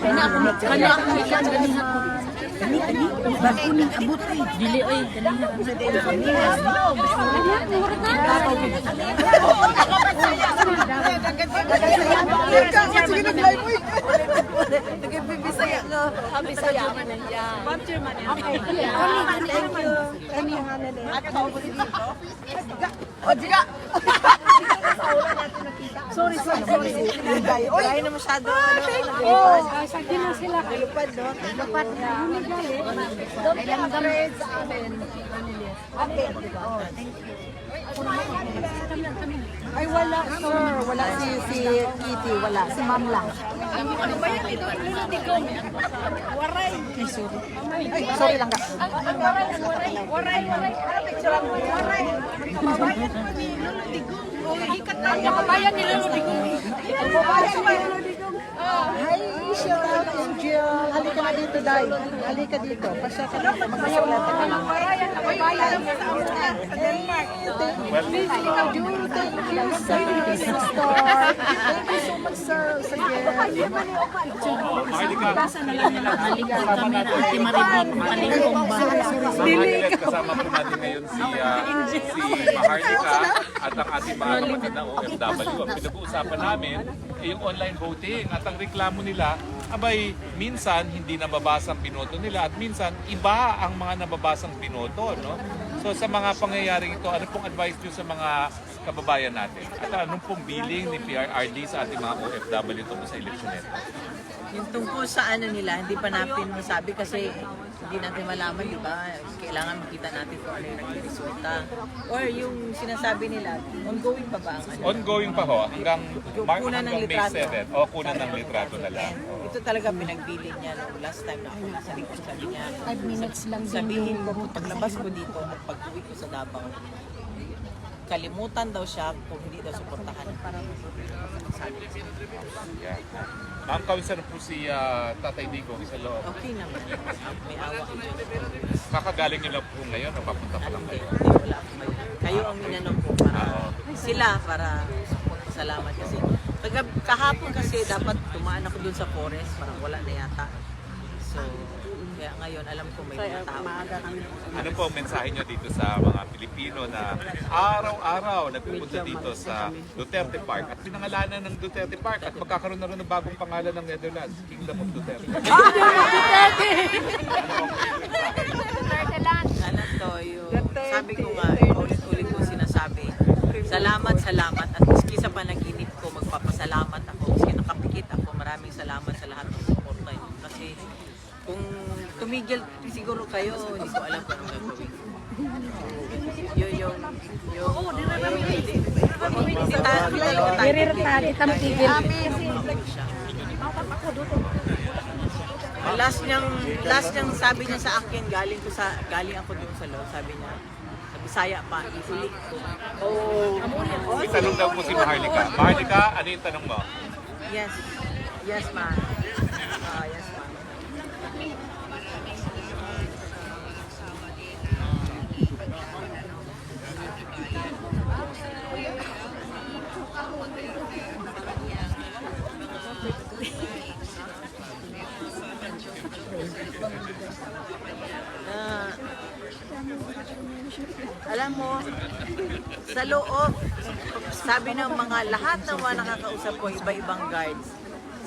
Kanya ako kanya ako hikan ganihan ko. Kani, kani, bago ning abot eh. Dili. Sige, mo. Bisaya man ya. Okay, kani, thank you. Kani, hanan eh. At maubo dito. O, diga! Sorry, sorry, sorry. Oy, na masyado. Oh, sakti na sila. Lupad, no? Lupad na. Ilang gamit sa amin. Okay. Oh, thank you. Ay, wala, sir. Wala si, si Kitty. Wala. Si ma'am lang. Ano ba yan ito? Hindi ko. Waray. Ay, sorry. Ay, sorry lang ka. Waray, waray. Waray, waray. Ano picture mo? Waray. Kababayan mo ni Lolo Digong. Oh, hikat na. Kabayan nila mo digong. Kababayan ni Digong. Hi, shout out Angel. Halika na dito, Day. Halika dito. Pasya ka dito. Magkasulatan ka lang. Kababayan mo sa Auna. Denmark. Thank you. Thank you, sir. Thank you sir. Sa. Basa na lang nila maligod kami na ati maribot palingkong ba. Mahalit kasama po natin ngayon si, ah, si Maharlika at ang ating mga kapatid na OFW. Ang pinag-uusapan namin ay yung online voting at ang reklamo nila, abay, minsan hindi nababasang binoto nila at minsan iba ang mga nababasang binoto. No? So sa mga pangyayaring ito, ano pong advice nyo sa mga kababayan natin? At anong pong billing ni PRRD sa ating mga OFW tungkol sa eleksyon nito? Yung tungkol sa ano nila, hindi pa natin masabi kasi hindi natin malaman, di ba? Kailangan makita natin kung ano yung resulta. Or yung sinasabi nila, ongoing pa ba ang ano? Ongoing pa ho, hanggang, Yung Mar- kunan ng hanggang May litrato. 7. O, kunan ng litrato na lang. Oo. Ito talaga pinagbiling niya. No? Last time na ako nasa likod, sabi niya, 5 minutes lang din sabihin ko, paglabas ko dito at pag-uwi ko sa Davao, kalimutan daw siya kung hindi daw suportahan. Yeah. Ma'am, kaunsan po si ah, Tatay Digong sa loob. Okay naman. May awa. Kakagaling niyo lang po ngayon o papunta pa lang kayo? hindi, wala ako ngayon. Kayo ang inanong ko para sila para salamat kasi taga, kahapon kasi dapat tumaan ako dun sa forest parang wala na yata. So, kaya ngayon alam ko may mga tao. Ano po ang mensahe niyo dito sa mga Pilipino na araw-araw nagpupunta dito sa Duterte Park? At pinangalanan ng Duterte Park at magkakaroon na rin ng bagong pangalan ng Netherlands, Kingdom of Duterte. Ano to, yung, sabi ko nga, ulit-ulit ko sinasabi, salamat, salamat, at miski sa panaginip ko, magpapasalamat ako, miski nakapikit ako, maraming salamat sa lahat ng suporta niyo. Kasi tumigil siguro kayo, hindi ko alam kung gagawin. Yun yung, yung, oh, di hindi, hindi tayo, hindi talaga tayo. Ang last niyang last niyang sabi niya sa akin galing ko sa galing ako doon sa loob sabi niya sa Bisaya pa ko. Oh. May tanong daw po si Maharlika. Maharlika, ano yung tanong mo? Yes. Yes, ma'am. Ah, yes, ma'am. Ah, alam mo, sa loob, sabi ng mga lahat ng mga nakakausap ko, iba-ibang guards,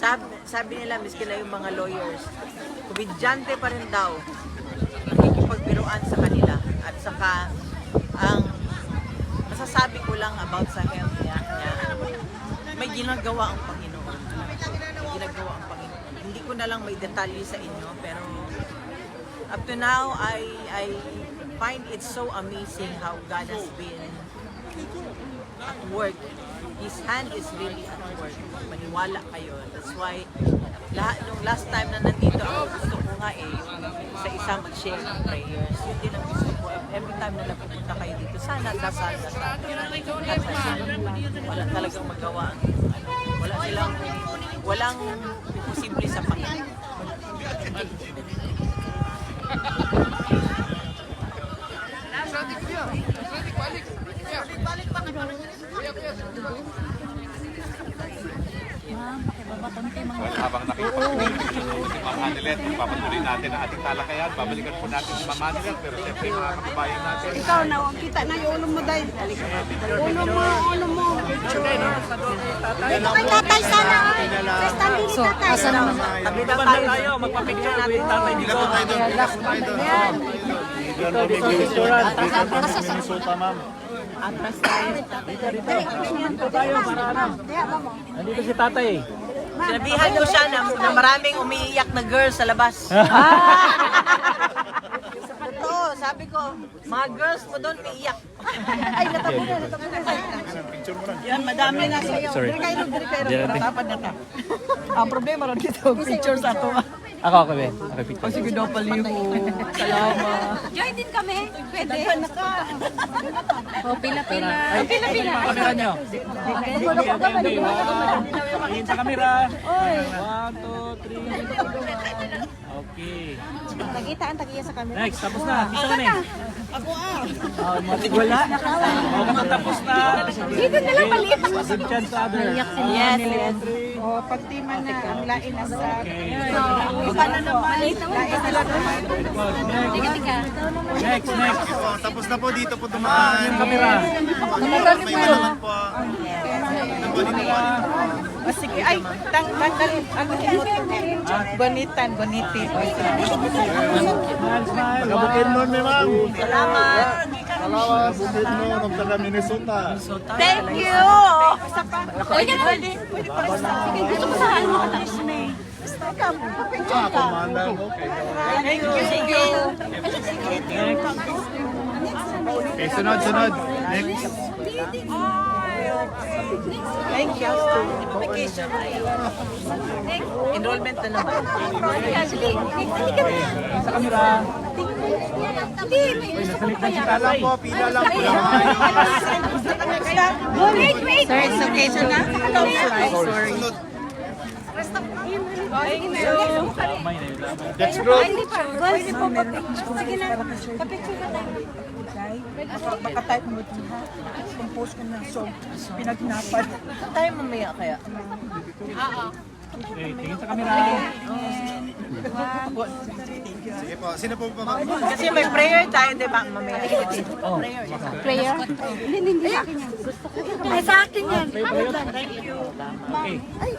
sabi, sabi nila, miski na yung mga lawyers, kubidyante pa rin daw, nakikipagbiruan sa kanila. At saka, ang masasabi ko lang about sa health niya, niya may ginagawa ang Panginoon. May ginagawa ang Panginoon. Hindi ko na lang may detalye sa inyo, pero up to now, I, I find it so amazing how God has been work. His hand is really at work. Maniwala kayo. That's why, lahat, nung last time na nandito ako, gusto ko nga eh, sa isa mag-share ng prayers. Yun din ang gusto ko. Every time na napupunta kayo dito, sana dasal, dasal. Wala talagang magawa. Ano, wala silang, walang imposible sa Panginoon. Manilet. Papatuloy natin ang ating talakayan. Babalikan po natin si Ma'am Manilet. Pero siyempre mga kababayan natin. Ikaw na, kita na yung ulo mo dahil. Ulo mo, ulo mo. Dito kay tatay sana. Sa stand ni tatay. Asa naman? Tabi daw tayo. Magpa-picture natin. Tatay dito. Atras tayo. Nandito si tatay. Sinabihan ko siya na, na maraming umiiyak na girls sa labas. Totoo, sabi ko, mga girls mo doon umiiyak. Ay, natabo na, natabo na. Yan, madami na sa'yo. Sorry. Dire kayo, dire. Tapad na ta. Ang problema rin dito, picture sa to. Ako, ako, be. Ako, picture. Sige daw paliho. Salamat. Join din kami. Pwede. Na ka. O, pila-pila. Pila-pila. Kamera nyo. Sa kamera. One, two, three. Okay. Nagitaan tagiya sa camera. Next, tapos na. Isa ka na Ako ah. Oh, matik wala. Okay, tapos na. Dito na lang paliit. Give chance to other. Yes, yes. O, pagtima na, ang lain na sa... Paano naman? Lain nila naman. Tika, tika. Next, next. Tapos na po dito po dumaan. Yung kamera. May malaman po. O, sige, ay, tang, tanggalin. Ano. Smile, smile. Kabukid nun, may ma'am. Salamat. Salamat, bukid nun, ng taga Minnesota. Thank you. Uy, ka na. Sige, gusto ko sa ano. Ah, kumandan, okay. Thank you. Thank you. Okay, sunod, sunod. Next. Thank you. Vacation na. Enrollment na naman. Sa kamera. Hindi, may gusto ko kaya. Pila lang po, pila lang po. Wait, wait. Sir, it's okay siya na? Sorry. Na. Hindi pa. Pwede po pa-picture. Sige na. Pa-picture na tayo. Makatype mo ito ha. Compose ko na. So, pinagnapad. Tayo mamaya kaya. Okay, tingin sa kamera. Sige po, sino po ma'am? Kasi may prayer tayo, di ba? Mamaya. Oh, Prayer? Hindi, hindi sa akin yan. Gusto ko. Ay, sa akin yan. okay.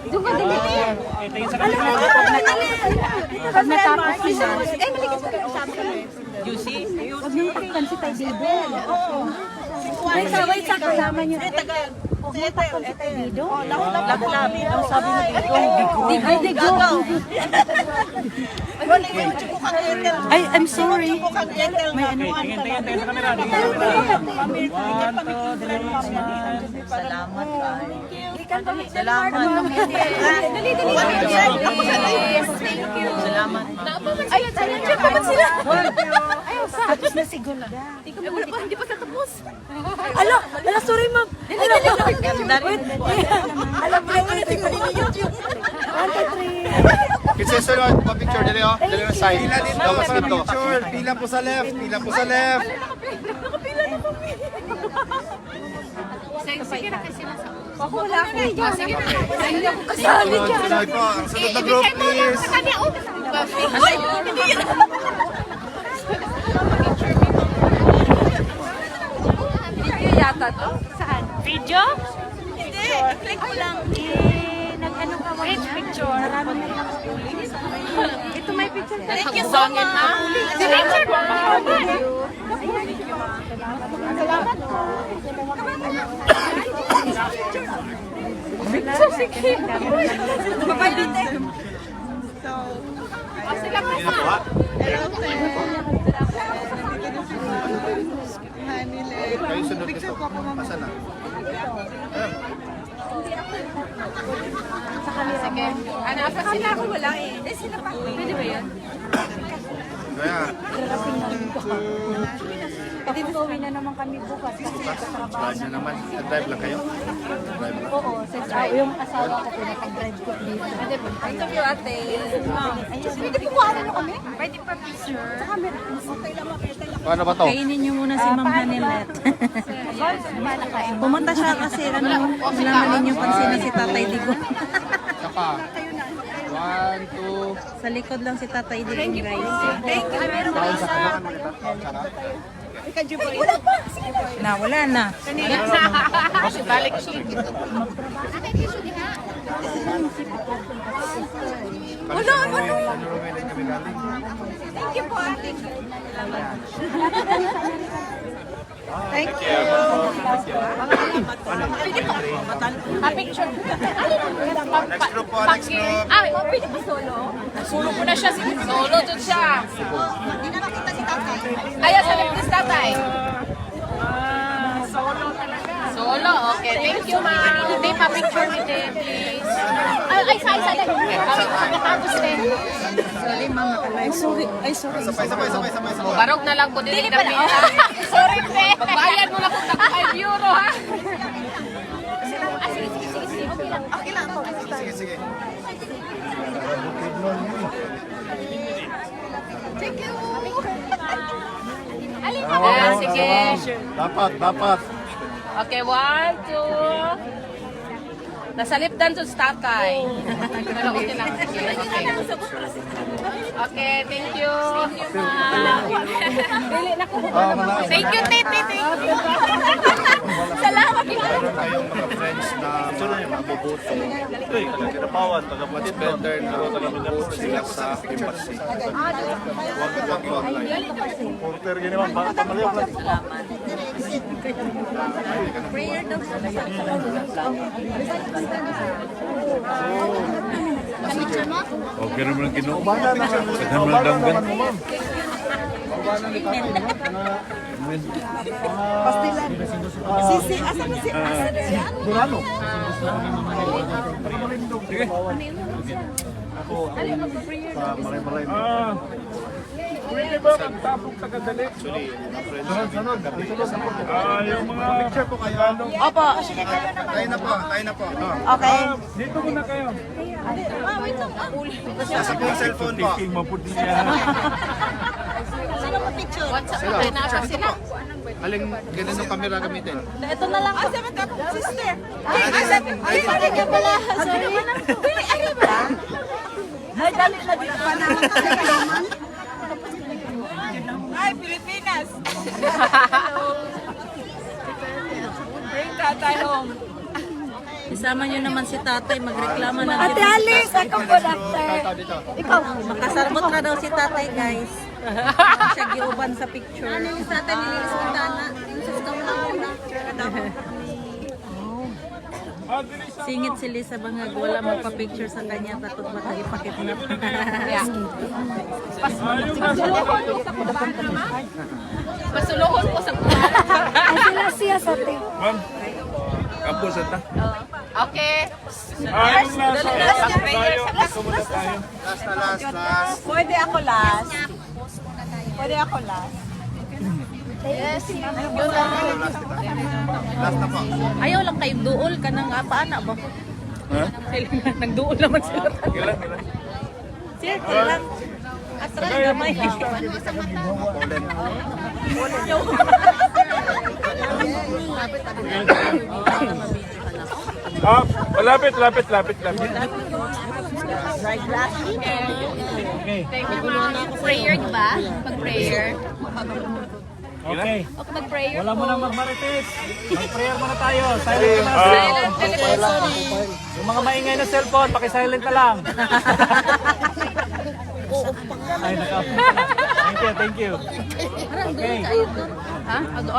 Doon ka din. Okay, tingin sa kamera. Pag natapos sila. Eh, maligit ka kayo sabi ko. You see? Huwag niyo pakinggan si Tay Bibel. Wait, wait, sa kasama niyo. Huwag niyo pakinggan si Tay Bido. Lablab. Ang sabi ni Digo. Digo, Digo. Ay, I'm sorry. Okay, tingin, tingin, tingin. Tingin sa two, three, smile. Salamat. Dali, dali. Yes, thank you. Salamat. Ay, nandiyan pa ba sila? Ay, tapos na siguro. Ko muna pa, hindi pa tatapos. Ala, ala, sorry ma'am. Dali, dali. Alam mo YouTube. One, two, three. Kasi sunod, pa-picture dali oh. Dali na side. Pila dito, Tapos dito. Picture, pila po sa left, pila po sa left. Sige na kasi nasa. Ako wala ako. Sige na. Hindi ako kasali dyan. sunod po. Ang sunod na group is... Oh. Video yata to? Saan? Video? Hindi, click mo lang. Eh, nag-ano ka niya? picture. Marami na yung Ito may picture. Thank you so much. Si Richard, Salamat po. Picture si Kim. Babay natin. Oh, sila pa sa. Kayo sunod nito. Asa na? Sige. Ano, sa sila ako wala eh. Eh, pa. Pwede ba yan? Kaya, Kasi uwi na naman kami bukas. Kasi drive na naman. Drive lang kayo. Drive lang. Oo, since uh, yung asawa ko pinapag-drive ko dito. Ito po ate. Pwede po kuha nyo kami? Pwede pa picture. Sa camera. Okay lang Paano ba to? Kainin niyo muna si Ma'am Hanilet. Pumunta siya kasi ano, sinamanin yung pansin na si Tatay Digo. Saka, One, two. Sa likod lang si Tatay Digong, guys. Na, wala na. Wala, ano? Next group po, next group. Ay, pwede ba solo? Solo ko na siya. Solo to siya. Ayaw, sa left tatay. Solo talaga. Solo, okay. Thank you, ma'am. Hindi pa picture with them, please. Ay, ay, sa isa lang. Okay, pagkatapos din. Ay, sorry. Ay, sorry. Sabay, sabay, sabay, sabay, sabay. Barog na lang po din ang damit. Sorry, pe. Magbayad mo na po tag 5 euro, ha? Ah, sige, sige, sige, sige. Okay lang. Okay lang. Sige, sige. Ayan, sige. Dapat, dapat. Okay, one, two. Nasa lipdan to tatay. Pero okay lang. Sige, okay. Okay, thank you. Thank you, ma'am. Na ko. Thank you, titi. Thank you. Salamat. kayong mga friends na mabubuto. Kinapawan, taga-It's better na mabubuto sila sa embassy. Huwag lang online. Porter, ginawa, pamaliw lang. Okay naman ang kinuha. Kadhan mo lang danggan. Sisi, asa na si Asa? Burano. Pwede ba ang tapong tagadali? Sunod, sunod. Ah, yung mga... Opo. Tayo na po, tayo na po. Okay. Dito muna kayo. Nasa po yung cellphone po. King maputi niya. What's up? Ay, nasa sila. Aling ganun yung camera gamitin? Ito na lang. Asa man ka, sister? Ay, asa. Ay, sorry ka pala. Sorry. Ay, ay, ba? Ay, dali na dito pa na. Ay, Pilipinas. Bring tatay home. Isama nyo naman si Tatay, magreklama na. Ate Alice, ako po after. Ikaw. Makasarmot na daw si Tatay, guys. Siya giuban sa picture. Ano yung Tatay nililis ko tana? Singit si Lisa Bangag, wala magpa-picture sa kanya, takot baka ipakit na. Pasuluhon ko sa sila siya sa te. Ma'am, kapos ata. Okay. Ah, yung nasa tayo. Sumuna tayo. Last na last, last. Pwede ako last. Pwede ako last. Last na po. Ayaw lang kayo duol ka ng apa-ana ba? Ha? Kailangan nagduol naman sila. Ilan, ilan? Circle lang. Atras gamay. Polen. Ah, lapit, lapit, lapit, lapit. Thank you, ma'am. Prayer, di ba? Mag-prayer. Okay. Okay, mag-prayer Wala po. mo na magmarites. Mag-prayer muna tayo. Silent na. Silent telephone. Yung mga maingay na cellphone, paki-silent ka lang. Ay, naka. Thank you, thank you. Okay. Ha? Ano?